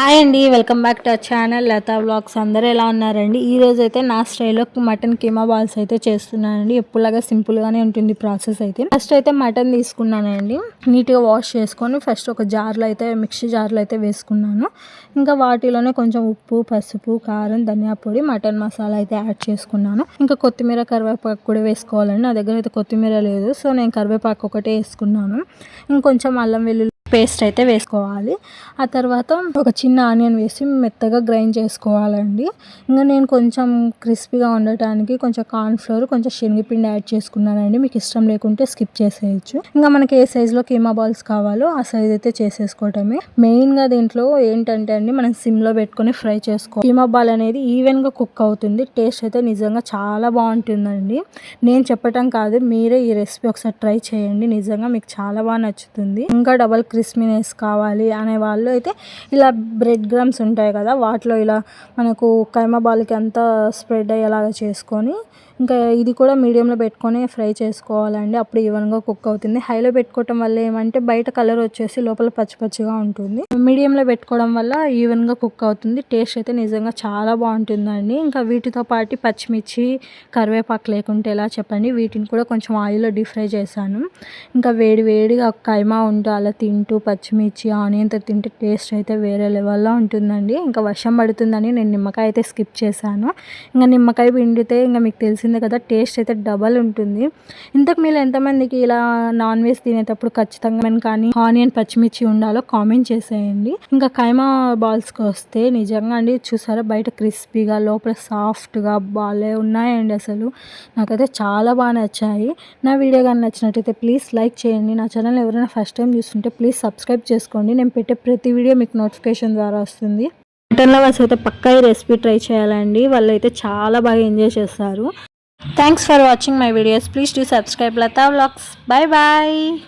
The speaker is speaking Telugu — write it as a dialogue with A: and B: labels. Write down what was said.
A: హాయ్ అండి welcome back to our channel Latha blogs అందరూ ఎలా ఉన్నారండి రోజు అయితే నా స్టైల్లో మటన్ కీమా బాల్స్ అయితే చేస్తున్నానండి ఎప్పుడులాగా సింపుల్గానే ఉంటుంది ప్రాసెస్ అయితే ఫస్ట్ అయితే మటన్ తీసుకున్నానండి నీట్గా వాష్ చేసుకొని ఫస్ట్ ఒక జార్లో అయితే మిక్సీ జార్లో అయితే వేసుకున్నాను ఇంకా వాటిలోనే కొంచెం ఉప్పు పసుపు కారం ధనియా పొడి మటన్ మసాలా అయితే యాడ్ చేసుకున్నాను ఇంకా కొత్తిమీర కరివేపాకు కూడా వేసుకోవాలండి నా దగ్గర అయితే కొత్తిమీర లేదు సో నేను కరివేపాకు ఒకటే వేసుకున్నాను ఇంకొంచెం అల్లం వెల్లుల్లి పేస్ట్ అయితే వేసుకోవాలి ఆ తర్వాత ఒక చిన్న ఆనియన్ వేసి మెత్తగా గ్రైండ్ చేసుకోవాలండి ఇంకా నేను కొంచెం క్రిస్పీగా ఉండటానికి కొంచెం ఫ్లోర్ కొంచెం శనగపిండి యాడ్ చేసుకున్నానండి మీకు ఇష్టం లేకుంటే స్కిప్ చేసేయచ్చు ఇంకా మనకి ఏ సైజులో కీమా బాల్స్ కావాలో ఆ సైజ్ అయితే చేసేసుకోవటమే మెయిన్గా దీంట్లో ఏంటంటే అండి మనం సిమ్లో పెట్టుకొని ఫ్రై చేసుకో కీమా బాల్ అనేది ఈవెన్గా కుక్ అవుతుంది టేస్ట్ అయితే నిజంగా చాలా బాగుంటుందండి నేను చెప్పటం కాదు మీరే ఈ రెసిపీ ఒకసారి ట్రై చేయండి నిజంగా మీకు చాలా బాగా నచ్చుతుంది ఇంకా డబల్ క్రిస్పీనెస్ కావాలి అనే వాళ్ళు అయితే ఇలా బ్రెడ్ గ్రామ్స్ ఉంటాయి కదా వాటిలో ఇలా మనకు కైమా అంతా స్ప్రెడ్ అయ్యేలాగా చేసుకొని ఇంకా ఇది కూడా మీడియంలో పెట్టుకొని ఫ్రై చేసుకోవాలండి అప్పుడు ఈవెన్గా కుక్ అవుతుంది హైలో పెట్టుకోవటం వల్ల ఏమంటే బయట కలర్ వచ్చేసి లోపల పచ్చి పచ్చిగా ఉంటుంది మీడియంలో పెట్టుకోవడం వల్ల ఈవెన్గా కుక్ అవుతుంది టేస్ట్ అయితే నిజంగా చాలా బాగుంటుందండి ఇంకా వీటితో పాటు పచ్చిమిర్చి కరివేపాకు లేకుంటే ఎలా చెప్పండి వీటిని కూడా కొంచెం ఆయిల్లో డీప్ ఫ్రై చేశాను ఇంకా వేడి వేడిగా కైమా ఉంటూ అలా తింటూ పచ్చిమిర్చి ఆనియన్తో తింటే టేస్ట్ అయితే వేరే లెవెల్లో ఉంటుందండి ఇంకా వర్షం పడుతుందని నేను నిమ్మకాయ అయితే స్కిప్ చేశాను ఇంకా నిమ్మకాయ పిండితే ఇంకా మీకు తెలిసి తెలిసిందే కదా టేస్ట్ అయితే డబల్ ఉంటుంది ఇంతకు మీరు ఎంతమందికి ఇలా నాన్ వెజ్ తినేటప్పుడు ఖచ్చితంగా కానీ ఆనియన్ పచ్చిమిర్చి ఉండాలో కామెంట్ చేసేయండి ఇంకా కైమా బాల్స్కి వస్తే నిజంగా అండి చూసారా బయట క్రిస్పీగా లోపల సాఫ్ట్గా బాలే ఉన్నాయండి అసలు నాకైతే చాలా బాగా నచ్చాయి నా వీడియో కానీ నచ్చినట్టయితే ప్లీజ్ లైక్ చేయండి నా ఛానల్ ఎవరైనా ఫస్ట్ టైం చూస్తుంటే ప్లీజ్ సబ్స్క్రైబ్ చేసుకోండి నేను పెట్టే ప్రతి వీడియో మీకు నోటిఫికేషన్ ద్వారా వస్తుంది మటన్ లవర్స్ అయితే పక్కా ఈ రెసిపీ ట్రై చేయాలండి వాళ్ళైతే చాలా బాగా ఎంజాయ్ చేస్తారు Thanks for watching my videos. Please do subscribe Lata Vlogs. Bye bye.